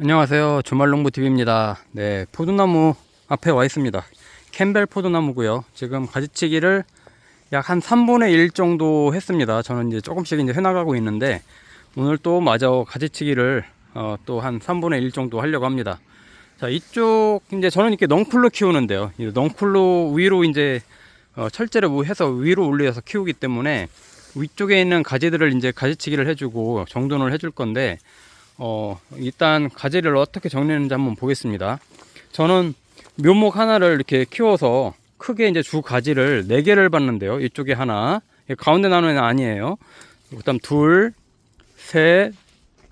안녕하세요. 주말농부TV입니다. 네, 포도나무 앞에 와 있습니다. 캠벨 포도나무고요. 지금 가지치기를 약 한 3분의 1 정도 했습니다. 저는 이제 조금씩 이제 해나가고 있는데 오늘 또 마저 가지치기를 어, 또 한 3분의 1 정도 하려고 합니다. 자, 이쪽 이제 저는 이렇게 넝쿨로 키우는데요. 이 넝쿨로 위로 이제 어, 철제를 해서 위로 올려서 키우기 때문에 위쪽에 있는 가지들을 이제 가지치기를 해주고 정돈을 해줄 건데 어, 일단 가지를 어떻게 정리하는지 한번 보겠습니다. 저는 묘목 하나를 이렇게 키워서 크게 이제 주 가지를 네 개를 봤는데요. 이쪽에 하나, 이 가운데 나누는 아니에요. 그 다음 둘, 셋,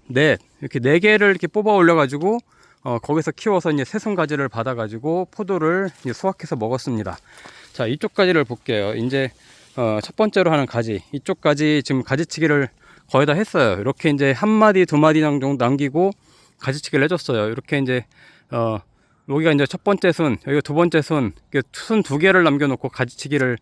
넷 이렇게 네 개를 이렇게 뽑아 올려가지고 어, 거기서 키워서 이제 새순 가지를 받아가지고 포도를 이제 수확해서 먹었습니다. 자 이쪽 가지를 볼게요. 이제 어, 첫 번째로 하는 가지 이쪽까지 지금 가지치기를 거의 다 했어요. 이렇게 이제 한 마디 두 마디 정도 남기고 가지치기를 해줬어요. 이렇게 이제 어 여기가 이제 첫 번째 순, 여기가 두 번째 순, 순 두 개를 남겨놓고 가지치기를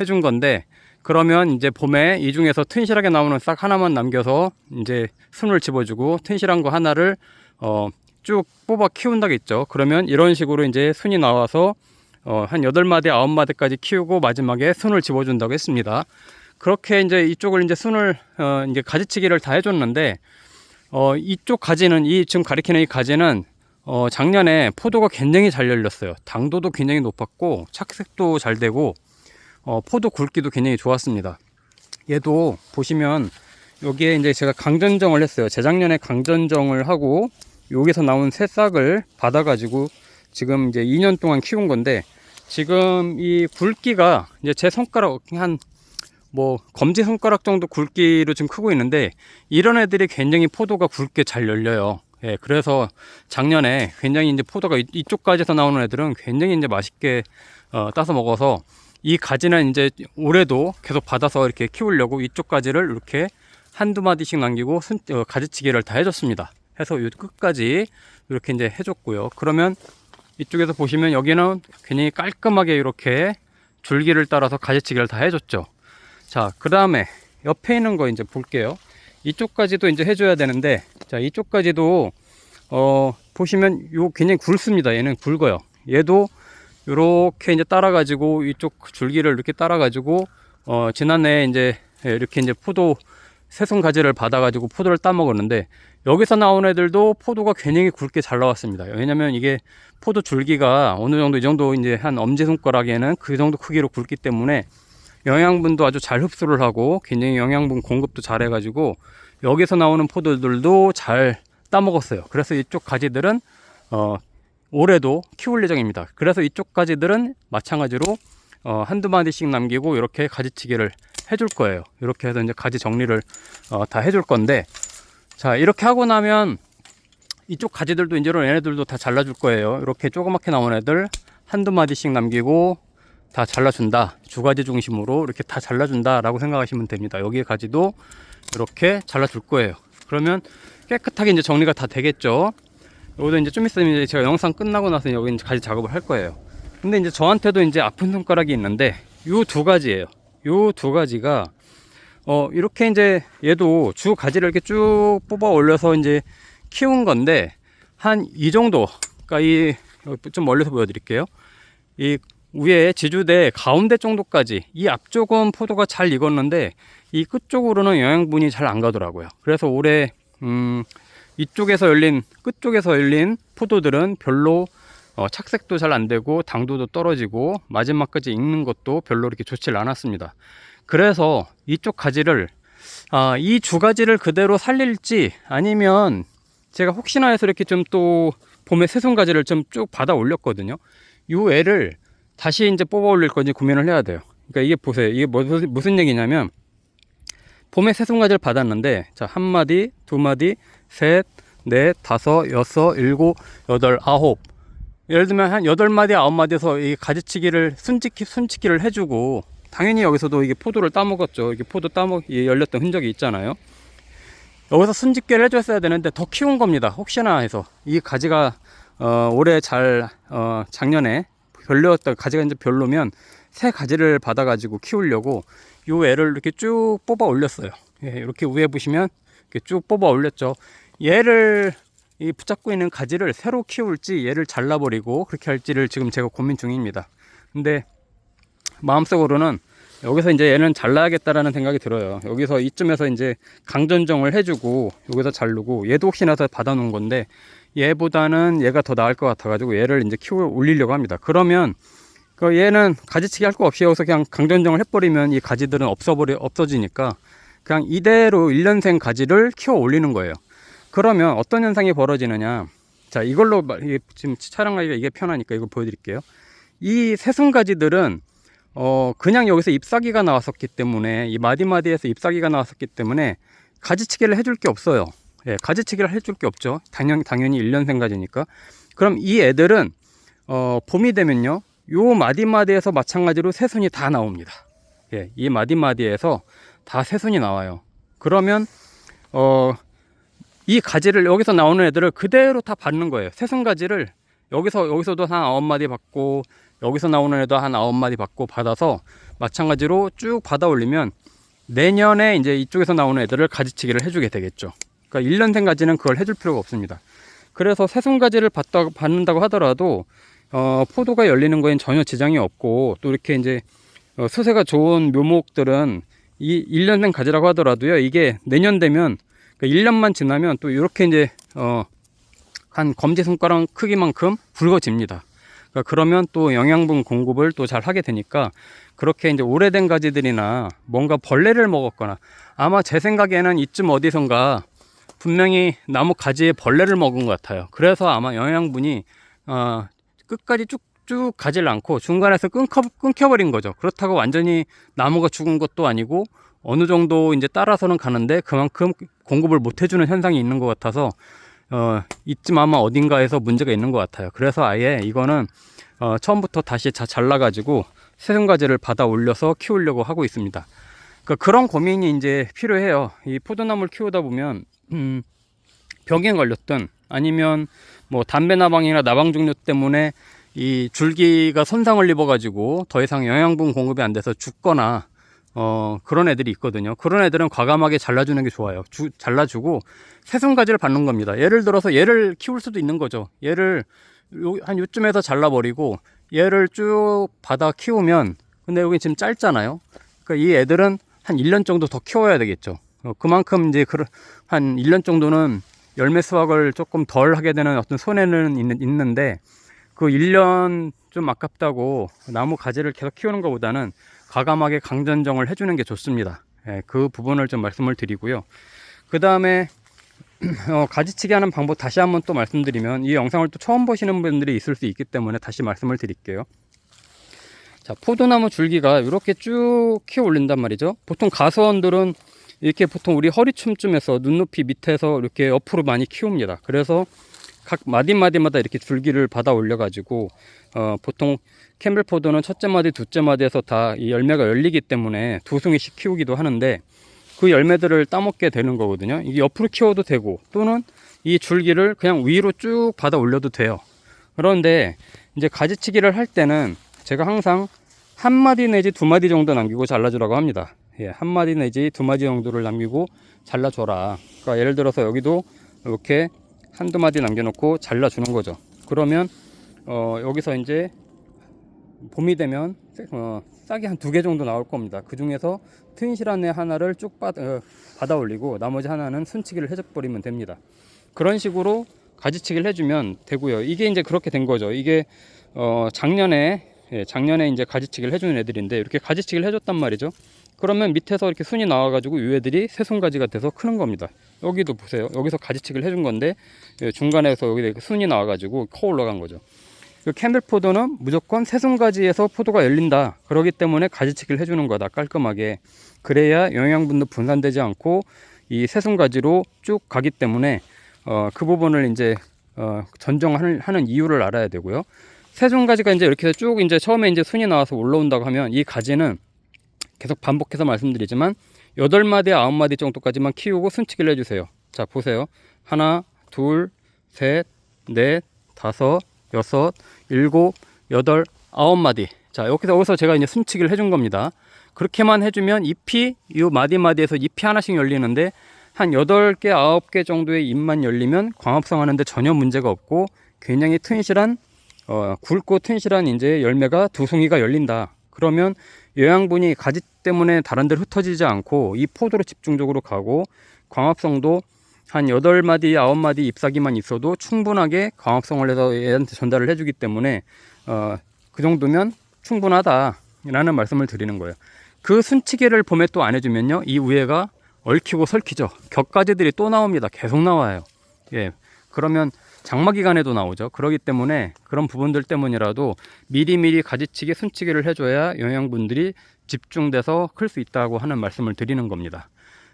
해준 건데 그러면 이제 봄에 이 중에서 튼실하게 나오는 싹 하나만 남겨서 이제 순을 집어주고 튼실한 거 하나를 어 쭉 뽑아 키운다겠죠. 그러면 이런 식으로 이제 순이 나와서 어, 한 8마디, 9마디까지 키우고 마지막에 순을 집어준다고 했습니다. 그렇게 이제 이쪽을 이제 순을, 어, 이제 가지치기를 다 해줬는데, 어, 이쪽 가지는, 이 지금 가리키는 이 가지는, 어, 작년에 포도가 굉장히 잘 열렸어요. 당도도 굉장히 높았고, 착색도 잘 되고, 어, 포도 굵기도 굉장히 좋았습니다. 얘도 보시면, 여기에 이제 제가 강전정을 했어요. 재작년에 강전정을 하고, 여기서 나온 새싹을 받아가지고, 지금 이제 2년 동안 키운 건데 지금 이 굵기가 이제 제 손가락 한 뭐 검지 손가락 정도 굵기로 지금 크고 있는데 이런 애들이 굉장히 포도가 굵게 잘 열려요. 예, 그래서 작년에 굉장히 이제 포도가 이- 이쪽까지서 나오는 애들은 굉장히 이제 맛있게 어, 따서 먹어서 이 가지는 이제 올해도 계속 받아서 이렇게 키우려고 이쪽 가지를 이렇게 한두 마디씩 남기고 순, 어, 가지치기를 다 해줬습니다. 해서 요 끝까지 이렇게 이제 해줬고요. 그러면 이쪽에서 보시면 여기는 굉장히 깔끔하게 이렇게 줄기를 따라서 가지치기를 다 해줬죠. 자, 그 다음에 옆에 있는 거 이제 볼게요. 이쪽까지도 이제 해줘야 되는데, 자, 이쪽까지도, 어, 보시면 요 굉장히 굵습니다. 얘는 굵어요. 얘도 이렇게 이제 따라가지고 이쪽 줄기를 이렇게 따라가지고, 어, 지난해 이제 이렇게 이제 포도, 새순 가지를 받아가지고 포도를 따먹었는데, 여기서 나온 애들도 포도가 굉장히 굵게 잘 나왔습니다. 왜냐면 이게 포도 줄기가 어느 정도 이 정도 이제 한 엄지 손가락에는 그 정도 크기로 굵기 때문에 영양분도 아주 잘 흡수를 하고 굉장히 영양분 공급도 잘 해가지고 여기서 나오는 포도들도 잘 따먹었어요. 그래서 이쪽 가지들은 어, 올해도 키울 예정입니다. 그래서 이쪽 가지들은 마찬가지로 어, 한두 마디씩 남기고 이렇게 가지치기를 해줄 거예요. 이렇게 해서 이제 가지 정리를 어, 다 해줄 건데 자 이렇게 하고 나면 이쪽 가지들도 이제로 얘네들도 다 잘라줄 거예요. 이렇게 조그맣게 나온 애들 한두 마디씩 남기고 다 잘라준다. 주 가지 중심으로 이렇게 다 잘라준다 라고 생각하시면 됩니다. 여기 가지도 이렇게 잘라줄 거예요. 그러면 깨끗하게 이제 정리가 다 되겠죠. 여기도 이제 좀 있으면 이제 제가 영상 끝나고 나서 여기 이제 가지 작업을 할 거예요. 근데 이제 저한테도 이제 아픈 손가락이 있는데 요 두 가지예요. 요 두 가지가 어 이렇게 이제 얘도 주 가지를 이렇게 쭉 뽑아 올려서 이제 키운 건데 한 이 정도 그러니까 이 좀 멀리서 보여드릴게요. 이 위에 지주대 가운데 정도까지 이 앞쪽은 포도가 잘 익었는데 이 끝쪽으로는 영양분이 잘 안 가더라고요. 그래서 올해 음 이쪽에서 열린 끝쪽에서 열린 포도들은 별로 어, 착색도 잘 안 되고 당도도 떨어지고 마지막까지 익는 것도 별로 이렇게 좋지 않았습니다. 그래서 이쪽 가지를 아, 이주 가지를 그대로 살릴지 아니면 제가 혹시나 해서 이렇게 좀 또 봄에 새순 가지를 좀 쭉 받아 올렸거든요. 요 애를 다시 이제 뽑아 올릴 건지 고민을 해야 돼요. 그러니까 이게 보세요. 이게 무슨, 무슨 얘기냐면 봄에 새순 가지를 받았는데 자, 한 마디, 두 마디, 셋, 넷, 다섯, 여섯, 일곱, 여덟, 아홉. 예를 들면 한 여덟 마디, 아홉 마디에서 이 가지치기를 순치기, 순치기를 해 주고 당연히 여기서도 이게 포도를 따먹었죠. 이게 포도 따먹, 이 열렸던 흔적이 있잖아요. 여기서 순집계를 해줬어야 되는데 더 키운 겁니다. 혹시나 해서 이 가지가 어, 올해 잘 어, 작년에 별로였다 가지가 이제 별로면 새 가지를 받아 가지고 키우려고 요 애를 이렇게 쭉 뽑아 올렸어요. 예, 이렇게 위에 보시면 이렇게 쭉 뽑아 올렸죠. 얘를 이 붙잡고 있는 가지를 새로 키울지 얘를 잘라버리고 그렇게 할지를 지금 제가 고민 중입니다. 근데 마음속으로는 여기서 이제 얘는 잘라야겠다라는 생각이 들어요. 여기서 이쯤에서 이제 강전정을 해주고 여기서 자르고 얘도 혹시나 더 받아놓은 건데 얘보다는 얘가 더 나을 것 같아가지고 얘를 이제 키워 올리려고 합니다. 그러면 그 얘는 가지치기 할 거 없이 여기서 그냥 강전정을 해버리면 이 가지들은 없어버리 없어지니까 그냥 이대로 1년생 가지를 키워 올리는 거예요. 그러면 어떤 현상이 벌어지느냐? 자 이걸로 지금 촬영하기가 이게 편하니까 이거 보여드릴게요. 이 새순 가지들은 어 그냥 여기서 잎사귀가 나왔었기 때문에 이 마디마디에서 잎사귀가 나왔었기 때문에 가지치기를 해줄 게 없어요. 예, 가지치기를 해줄 게 없죠. 당연 당연히 1년생 가지니까. 그럼 이 애들은 어 봄이 되면요. 요 마디마디에서 마찬가지로 새순이 다 나옵니다. 예, 이 마디마디에서 다 새순이 나와요. 그러면 어 이 가지를 여기서 나오는 애들을 그대로 다 받는 거예요. 새순 가지를 여기서 여기서도 한 아홉 마디 받고 여기서 나오는 애도 한 아홉 마디 받고 받아서 마찬가지로 쭉 받아 올리면 내년에 이제 이쪽에서 나오는 애들을 가지치기를 해주게 되겠죠. 그러니까 1년생 가지는 그걸 해줄 필요가 없습니다. 그래서 새순 가지를 받다, 받는다고 하더라도 어, 포도가 열리는 거엔 전혀 지장이 없고 또 이렇게 이제 어, 수세가 좋은 묘목들은 이 1년생 가지라고 하더라도요 이게 내년 되면 그 1년만 지나면 또 이렇게 이제 어, 한 검지 손가락 크기만큼 굵어집니다. 그러니까 그러면 또 영양분 공급을 또 잘 하게 되니까 그렇게 이제 오래된 가지들이나 뭔가 벌레를 먹었거나 아마 제 생각에는 이쯤 어디선가 분명히 나무 가지에 벌레를 먹은 것 같아요. 그래서 아마 영양분이 어, 끝까지 쭉쭉 가질 않고 중간에서 끊겨, 끊겨버린 거죠. 그렇다고 완전히 나무가 죽은 것도 아니고 어느 정도 이제 따라서는 가는데 그만큼 공급을 못 해주는 현상이 있는 것 같아서 어, 이쯤 아마 어딘가에서 문제가 있는 것 같아요. 그래서 아예 이거는 어, 처음부터 다시 자, 잘라가지고 새순가지를 받아 올려서 키우려고 하고 있습니다. 그 그런 고민이 이제 필요해요. 이 포도나무를 키우다 보면 음, 병에 걸렸든 아니면 뭐 담배 나방이나 나방 종류 때문에 이 줄기가 손상을 입어가지고 더 이상 영양분 공급이 안 돼서 죽거나 어 그런 애들이 있거든요. 그런 애들은 과감하게 잘라주는 게 좋아요. 주, 잘라주고 새순가지를 받는 겁니다. 예를 들어서 얘를 키울 수도 있는 거죠. 얘를 요, 한 요쯤에서 잘라버리고 얘를 쭉 받아 키우면 근데 여기 지금 짧잖아요. 그러니까 이 애들은 한 1년 정도 더 키워야 되겠죠. 어, 그만큼 이제 그, 한 1년 정도는 열매 수확을 조금 덜 하게 되는 어떤 손해는 있는, 있는데 그 1년 좀 아깝다고 나무 가지를 계속 키우는 것보다는 과감하게 강전정을 해주는 게 좋습니다. 예, 그 부분을 좀 말씀을 드리고요. 그 다음에 어, 가지치기 하는 방법 다시 한번 또 말씀드리면 이 영상을 또 처음 보시는 분들이 있을 수 있기 때문에 다시 말씀을 드릴게요. 자, 포도나무 줄기가 이렇게 쭉 키워 올린단 말이죠. 보통 가수원들은 이렇게 보통 우리 허리춤쯤에서 눈높이 밑에서 이렇게 옆으로 많이 키웁니다. 그래서 각 마디마디마다 이렇게 줄기를 받아 올려가지고 어, 보통 캠벨 포도는 첫째 마디, 둘째 마디에서 다 이 열매가 열리기 때문에 두 송이씩 키우기도 하는데 그 열매들을 따먹게 되는 거거든요. 이게 옆으로 키워도 되고 또는 이 줄기를 그냥 위로 쭉 받아 올려도 돼요. 그런데 이제 가지치기를 할 때는 제가 항상 한 마디 내지 두 마디 정도 남기고 잘라주라고 합니다. 예, 한 마디 내지 두 마디 정도를 남기고 잘라줘라. 그러니까 예를 들어서 여기도 이렇게 한두 마디 남겨놓고 잘라주는 거죠. 그러면 어, 여기서 이제 봄이 되면 어, 싹이 한 두 개 정도 나올 겁니다. 그 중에서 튼실한 애 하나를 쭉 받, 어, 받아 올리고 나머지 하나는 순치기를 해줘버리면 됩니다. 그런 식으로 가지치기를 해주면 되고요. 이게 이제 그렇게 된 거죠. 이게 어, 작년에 예, 작년에 이제 가지치기를 해주는 애들인데 이렇게 가지치기를 해줬단 말이죠. 그러면 밑에서 이렇게 순이 나와가지고 이 애들이 새순가지가 돼서 크는 겁니다. 여기도 보세요. 여기서 가지치기를 해준 건데 예, 중간에서 여기 순이 나와가지고 커 올라간 거죠. 그 캠벨 포도는 무조건 새순가지에서 포도가 열린다. 그러기 때문에 가지치기를 해주는 거다. 깔끔하게. 그래야 영양분도 분산되지 않고 이 새순가지로 쭉 가기 때문에 어, 그 부분을 이제 어, 전정하는 하는 이유를 알아야 되고요. 새순가지가 이제 이렇게 쭉 이제 처음에 이제 순이 나와서 올라온다고 하면 이 가지는 계속 반복해서 말씀드리지만 여덟 마디 아홉 마디 정도까지만 키우고 순치기를 해주세요. 자 보세요. 하나, 둘, 셋, 넷, 다섯, 여섯, 일곱, 여덟, 아홉 마디. 자 여기서 여기서 제가 이제 순치기를 해준 겁니다. 그렇게만 해주면 잎이 이 마디 마디에서 잎이 하나씩 열리는데 한 8개, 9개 정도의 잎만 열리면 광합성 하는데 전혀 문제가 없고 굉장히 튼실한 어, 굵고 튼실한 이제 열매가 두 송이가 열린다. 그러면 영양분이 가지 때문에 다른 데로 흩어지지 않고 이 포도로 집중적으로 가고 광합성도 한 8마디, 9마디 잎사귀만 있어도 충분하게 광합성을 해서 얘한테 전달을 해주기 때문에 어, 그 정도면 충분하다라는 말씀을 드리는 거예요. 그 순치기를 봄에 또 안 해주면요, 이 우에가 얽히고 설키죠. 격가지들이 또 나옵니다. 계속 나와요. 예, 그러면 장마 기간에도 나오죠. 그렇기 때문에 그런 부분들 때문이라도 미리미리 가지치기, 순치기를 해줘야 영양분들이 집중돼서 클 수 있다고 하는 말씀을 드리는 겁니다.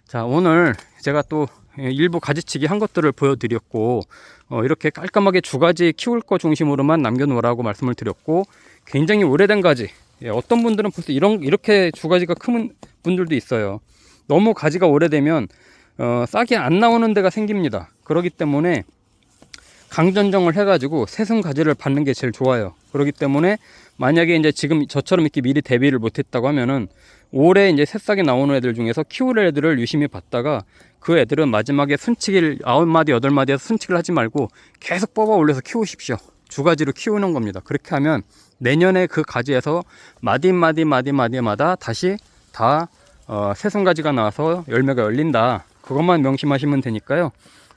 자, 오늘 제가 또 일부 가지치기 한 것들을 보여드렸고, 어, 이렇게 깔끔하게 두 가지 키울 거 중심으로만 남겨놓으라고 말씀을 드렸고, 굉장히 오래된 가지, 예, 어떤 분들은 벌써 이런, 이렇게 두 가지가 큰 분들도 있어요. 너무 가지가 오래되면, 어, 싹이 안 나오는 데가 생깁니다. 그렇기 때문에 강전정을 해가지고 새순 가지를 받는 게 제일 좋아요. 그렇기 때문에 만약에 이제 지금 저처럼 이렇게 미리 대비를 못했다고 하면은 올해 이제 새싹이 나오는 애들 중에서 키울 애들을 유심히 봤다가 그 애들은 마지막에 순치기를 아홉 마디 여덟 마디에서 순치기를 하지 말고 계속 뽑아 올려서 키우십시오. 두 가지로 키우는 겁니다. 그렇게 하면 내년에 그 가지에서 마디 마디 마디 마디마다 다시 다 어, 새순 가지가 나와서 열매가 열린다. 그것만 명심하시면 되니까요.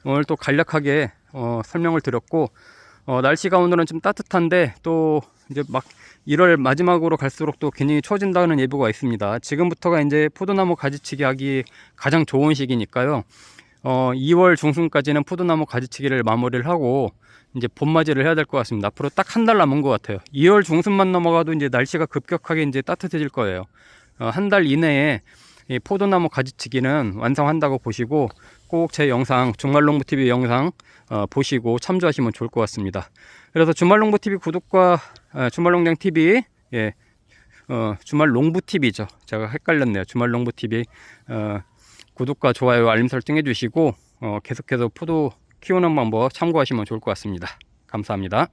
오늘 또 간략하게 어, 설명을 드렸고 어, 날씨가 오늘은 좀 따뜻한데 또 이제 막 1월 마지막으로 갈수록 또 굉장히 추워진다는 예보가 있습니다. 지금부터가 이제 포도나무 가지치기 하기 가장 좋은 시기니까요. 어, 2월 중순까지는 포도나무 가지치기를 마무리를 하고 이제 봄맞이를 해야 될 것 같습니다. 앞으로 딱 한 달 남은 것 같아요. 2월 중순만 넘어가도 이제 날씨가 급격하게 이제 따뜻해질 거예요. 어, 한 달 이내에 이 포도나무 가지치기는 완성한다고 보시고 꼭 제 영상 주말농부 TV 영상 어, 보시고 참조하시면 좋을 것 같습니다. 그래서 주말농부 TV 구독과 아, 주말농장 TV 예 어, 주말농부 TV죠. 제가 헷갈렸네요. 주말농부 TV 어, 구독과 좋아요 알림 설정 해 주시고 어, 계속해서 포도 키우는 방법 참고하시면 좋을 것 같습니다. 감사합니다.